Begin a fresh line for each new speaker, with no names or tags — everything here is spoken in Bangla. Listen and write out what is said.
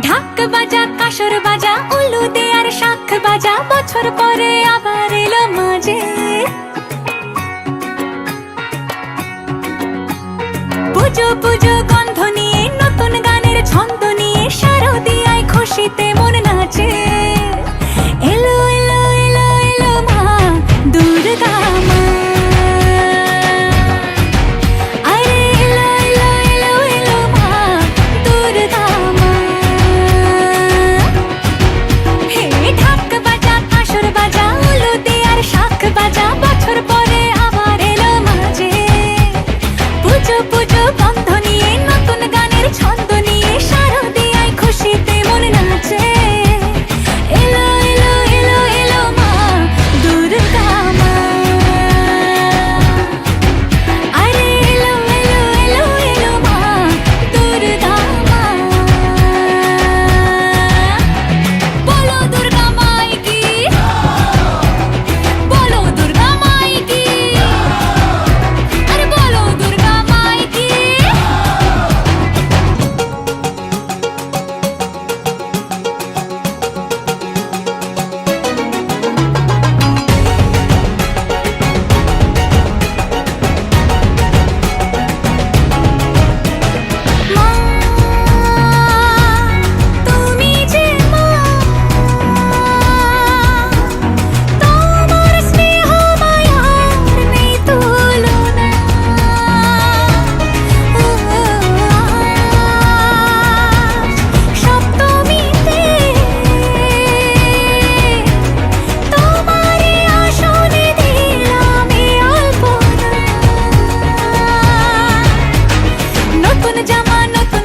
ঢাক বাজা, কাসর বাজা উলু দে শাখ বাজা, বছর পরে আবার এলো মাঝে। পুজো পুজো গন্ধ find nothing